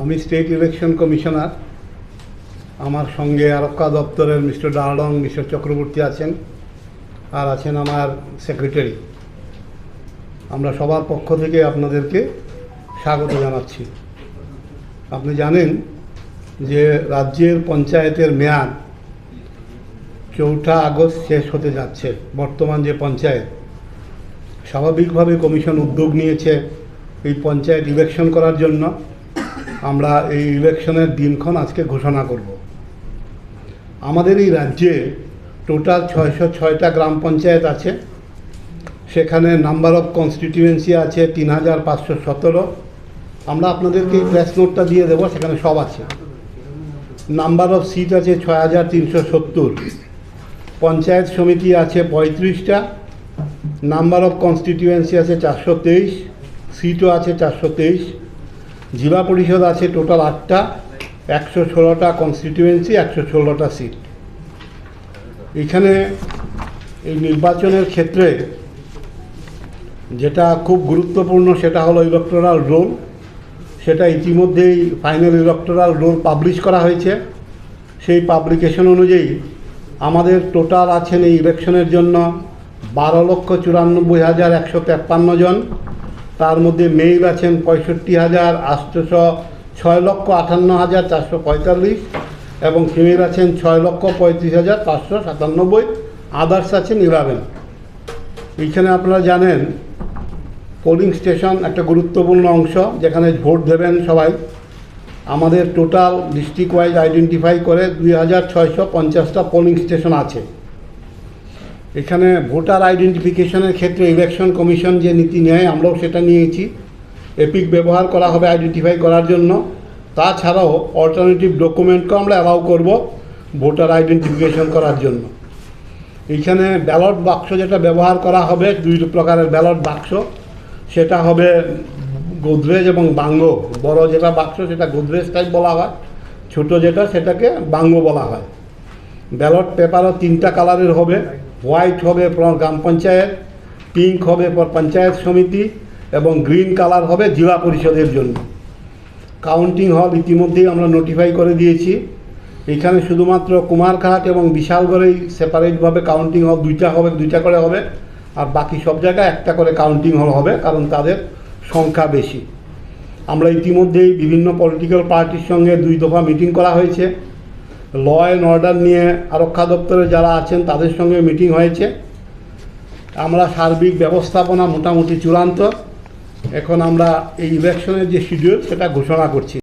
আমি state election commissioner আমার সঙ্গে আরক্ষা দপ্তরের মিস্টার ডালডং, মিস্টার চক্রবর্তী আছেন আর আছেন আমার সেক্রেটারি। আমরা সবার পক্ষ থেকে আপনাদেরকে স্বাগত জানাচ্ছি। আপনি জানেন যে রাজ্যের পঞ্চায়েতের মেয়াদ চৌঠা আগস্ট শেষ হতে যাচ্ছে, বর্তমান যে পঞ্চায়েত। স্বাভাবিকভাবে কমিশন উদ্যোগ নিয়েছে এই পঞ্চায়েত ইলেকশন করার জন্য। আমরা এই ইলেকশনের দিনক্ষণ আজকে ঘোষণা করব। আমাদের এই রাজ্যে টোটাল ছয়শো ছয়টা গ্রাম পঞ্চায়েত আছে। সেখানে নাম্বার অফ কনস্টিটিউয়েন্সি আছে তিন হাজার পাঁচশো সতেরো। আমরা আপনাদেরকে এই প্রেস নোটটা দিয়ে দেবো, সেখানে সব আছে। নাম্বার অফ সিট আছে ছয় হাজার তিনশো সত্তর। পঞ্চায়েত সমিতি আছে পঁয়ত্রিশটা। নাম্বার অফ কনস্টিটিউয়েন্সি আছে চারশো তেইশ। সিটও আছে চারশো তেইশ। জেলা পরিষদ আছে টোটাল আটটা, একশো ষোলোটা কনস্টিটিউয়েন্সি একশো ষোলোটা সিট এখানে এই নির্বাচনের ক্ষেত্রে যেটা খুব গুরুত্বপূর্ণ সেটা হলো ইলেকটোরাল রোল সেটা ইতিমধ্যেই ফাইনাল ইলেকটোরাল রোল পাবলিশ করা হয়েছে। সেই পাবলিকেশন অনুযায়ী আমাদের টোটাল আছেন এই ইলেকশনের জন্য বারো লক্ষ চুরানব্বই হাজার একশো তেপ্পান্ন জন। তার মধ্যে মেইল আছেন পঁয়ষট্টি হাজার আটশোশো ছয় লক্ষ আটান্ন হাজার চারশো পঁয়তাল্লিশ এবং ফিমেল আছেন ছয় লক্ষ পঁয়ত্রিশ হাজার পাঁচশো সাতানব্বই। আদার্স আছেন ইলেভেন এইখানে আপনারা জানেন পোলিং স্টেশন একটা গুরুত্বপূর্ণ অংশ, যেখানে ভোট দেবেন সবাই। আমাদের টোটাল ডিস্ট্রিক্ট ওয়াইজ আইডেন্টিফাই করে দুই হাজার ছয়শো পঞ্চাশটা পোলিং স্টেশন আছে। এখানে ভোটার আইডেন্টিফিকেশনের ক্ষেত্রে ইলেকশন কমিশন যে নীতি নেয়, আমরাও সেটা নিয়েছি। এপিক ব্যবহার করা হবে আইডেন্টিফাই করার জন্য। তাছাড়াও অল্টারনেটিভ ডকুমেন্টকেও আমরা অ্যালাউ করব ভোটার আইডেন্টিফিকেশন করার জন্য। এইখানে ব্যালট বাক্স যেটা ব্যবহার করা হবে, দুই প্রকারের ব্যালট বাক্স সেটা হবে গোদরেজ এবং বাঙ্গো। বড় যেটা বাক্স সেটা গোদরেজ টাইপ বলা হয়। ছোট যেটা, সেটাকে বাঙ্গো বলা হয়। ব্যালট পেপারও তিনটা কালারের হবে। হোয়াইট হবে গ্রাম পঞ্চায়েত, পিঙ্ক হবে ফর পঞ্চায়েত সমিতি এবং গ্রিন কালার হবে জেলা পরিষদের জন্য। কাউন্টিং হল ইতিমধ্যেই আমরা নোটিফাই করে দিয়েছি। এখানে শুধুমাত্র কুমারঘাট এবং বিশালগড়েই সেপারেটভাবে কাউন্টিং হল দুইটা হবে, দুইটা করে হবে আর বাকি সব জায়গায় একটা করে কাউন্টিং হল হবে কারণ তাদের সংখ্যা বেশি। আমরা ইতিমধ্যেই বিভিন্ন পলিটিক্যাল পার্টির সঙ্গে দুই দফা মিটিং করা হয়েছে। ল অ্যান্ড অর্ডার নিয়ে আরক্ষা দপ্তরে যারা আছেন, তাদের সঙ্গে মিটিং হয়েছে। আমরা সার্বিক ব্যবস্থাপনা মোটামুটি চূড়ান্ত। এখন আমরা এই ইলেকশনের যে শিডিউল সেটা ঘোষণা করছি।